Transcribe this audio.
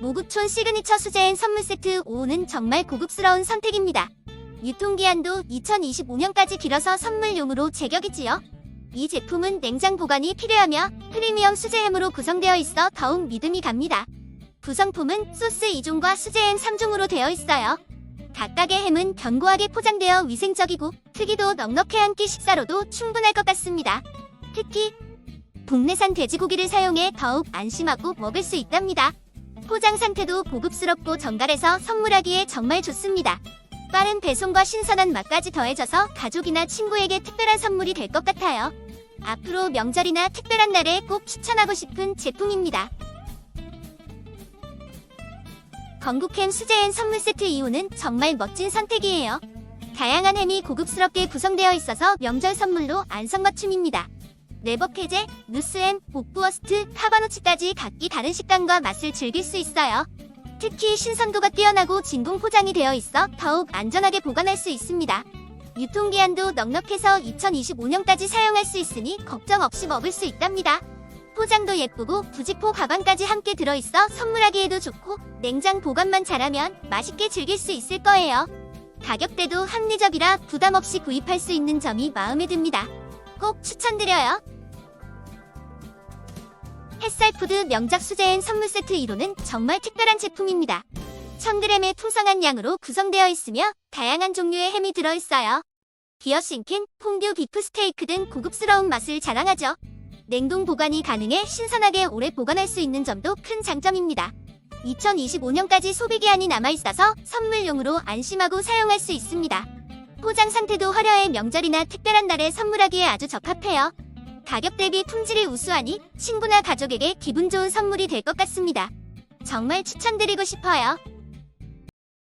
모급촌 시그니처 수제엔 선물 세트 5는 정말 고급스러운 선택입니다. 유통기한도 2025년까지 길어서 선물용으로 제격이지요. 이 제품은 냉장 보관이 필요하며 프리미엄 수제햄으로 구성되어 있어 더욱 믿음이 갑니다. 구성품은 소스 2종과 수제햄 3종으로 되어 있어요. 각각의 햄은 견고하게 포장되어 위생적이고 크기도 넉넉해 한 끼 식사로도 충분할 것 같습니다. 특히 국내산 돼지고기를 사용해 더욱 안심하고 먹을 수 있답니다. 포장 상태도 고급스럽고 정갈해서 선물하기에 정말 좋습니다. 빠른 배송과 신선한 맛까지 더해져서 가족이나 친구에게 특별한 선물이 될 것 같아요. 앞으로 명절이나 특별한 날에 꼭 추천하고 싶은 제품입니다. 건국햄 수제햄 선물 세트 이후는 정말 멋진 선택이에요. 다양한 햄이 고급스럽게 구성되어 있어서 명절 선물로 안성맞춤입니다. 레버페제, 누스햄, 복부어스트, 카바노치까지 각기 다른 식감과 맛을 즐길 수 있어요. 특히 신선도가 뛰어나고 진공 포장이 되어 있어 더욱 안전하게 보관할 수 있습니다. 유통기한도 넉넉해서 2025년까지 사용할 수 있으니 걱정 없이 먹을 수 있답니다. 포장도 예쁘고 부직포 가방까지 함께 들어있어 선물하기에도 좋고 냉장 보관만 잘하면 맛있게 즐길 수 있을 거예요. 가격대도 합리적이라 부담 없이 구입할 수 있는 점이 마음에 듭니다. 꼭 추천드려요. 햇살푸드 명작 수제엔 선물 세트 1호는 정말 특별한 제품입니다. 1000g의 풍성한 양으로 구성되어 있으며 다양한 종류의 햄이 들어있어요. 비어싱킨, 퐁듀 비프 스테이크 등 고급스러운 맛을 자랑하죠. 냉동 보관이 가능해 신선하게 오래 보관할 수 있는 점도 큰 장점입니다. 2025년까지 소비기한이 남아있어서 선물용으로 안심하고 사용할 수 있습니다. 포장 상태도 화려해 명절이나 특별한 날에 선물하기에 아주 적합해요. 가격 대비 품질이 우수하니 친구나 가족에게 기분 좋은 선물이 될 것 같습니다. 정말 추천드리고 싶어요.